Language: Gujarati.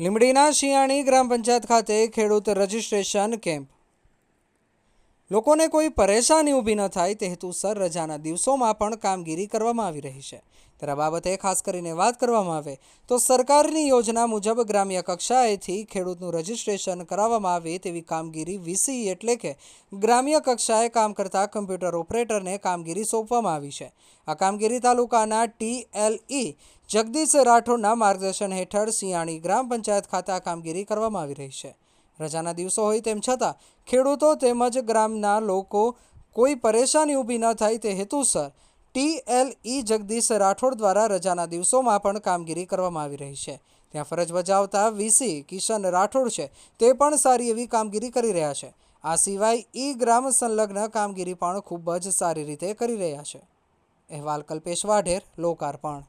લીંબડીના શિયાણી ગ્રામ પંચાયત ખાતે ખેડૂત રજિસ્ટ્રેશન કેમ્પ લોકોને કોઈ પરેશાની ઊભી ન થાય તે હેતુસર રજાના દિવસોમાં પણ કામગીરી કરવામાં આવી રહી છે. ત્યારે બાબતે ખાસ કરીને વાત કરવામાં આવે તો સરકારની યોજના મુજબ ગ્રામ્ય કક્ષાએથી ખેડૂતનું રજિસ્ટ્રેશન કરાવવામાં આવે તેવી કામગીરી વીસી એટલે કે ગ્રામ્ય કક્ષાએ કામ કરતા કમ્પ્યુટર ઓપરેટરને કામગીરી સોંપવામાં આવી છે. આ કામગીરી તાલુકાના ટીએલઈ જગદીશ રાઠોડના માર્ગદર્શન હેઠળ સિયાણી ગ્રામ પંચાયત ખાતે આ કામગીરી કરવામાં આવી રહી છે. રજાના દિવસો હોય તેમ છતાં, ખેડૂતો તેમજ ગ્રામના લોકો કોઈ પરેશાની ઊભી ન થાય તે હેતુસર ટીએલઈ જગદીશ રાઠોડ દ્વારા રજાના દિવસોમાં પણ કામગીરી કરવામાં આવી રહી છે. ત્યાં ફરજ બજાવતા વીસી કિશન રાઠોડ છે, તે પણ સારી એવી કામગીરી કરી રહ્યા છે. આ સિવાય ઈ ગ્રામ સંલગ્ન કામગીરી પણ ખૂબ જ સારી રીતે કરી રહ્યા છે. અહેવાલ કલ્પેશ વાઢેર, લોકાર્પણ.